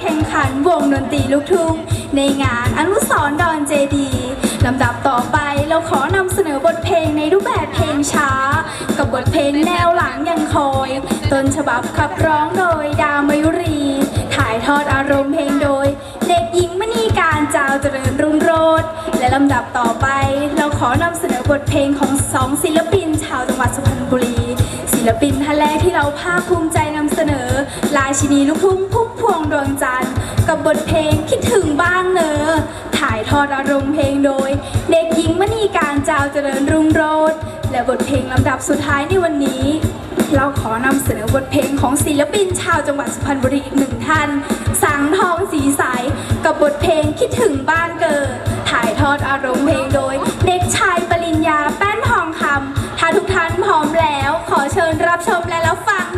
แข่งขันวงดนตรีลูกทุ่งในงานอนุสรดอนเจดีลำดับต่อไปเราขอนำเสนอบทเพลงในรูปแบบเพลงช้า กับบทเพลงแนวหลังยังคอย ต้นฉบับขับร้องโดยดาวมายุรี ถ่ายทอดอารมณ์เพลงโดย เด็กหญิงมณีการจ้าเจริญรุ่งโรจน์และลำดับต่อไป เราขอนำเสนอบทเพลงของสองศิลปินชาวจังหวัดสุพรรณบุรี ศิลปินท่านแรกที่เราภาคภูมิใจนำ ราชินีลูกทุ่งพุ่มพวงดวงจันทร์กับบทเพลงคิดถึงบ้างเนอถ่ายทอดอารมณ์เพลงโดย เด็กหญิงมณีการจ้าเจริญรุ่งโรจน์และบทเพลงลำดับสุดท้ายในวันนี้ เราขอนำเสนอบทเพลงของศิลปินชาวจังหวัดสุพรรณบุรีอีกหนึ่งท่าน สังทองสีใสกับบทเพลงคิดถึงบ้านเกิด ถ่ายทอดอารมณ์เพลงโดย เด็กชายปริญญาแป้นทองคำถ้าทุกท่านพร้อมแล้ว ขอเชิญรับชมและรับฟัง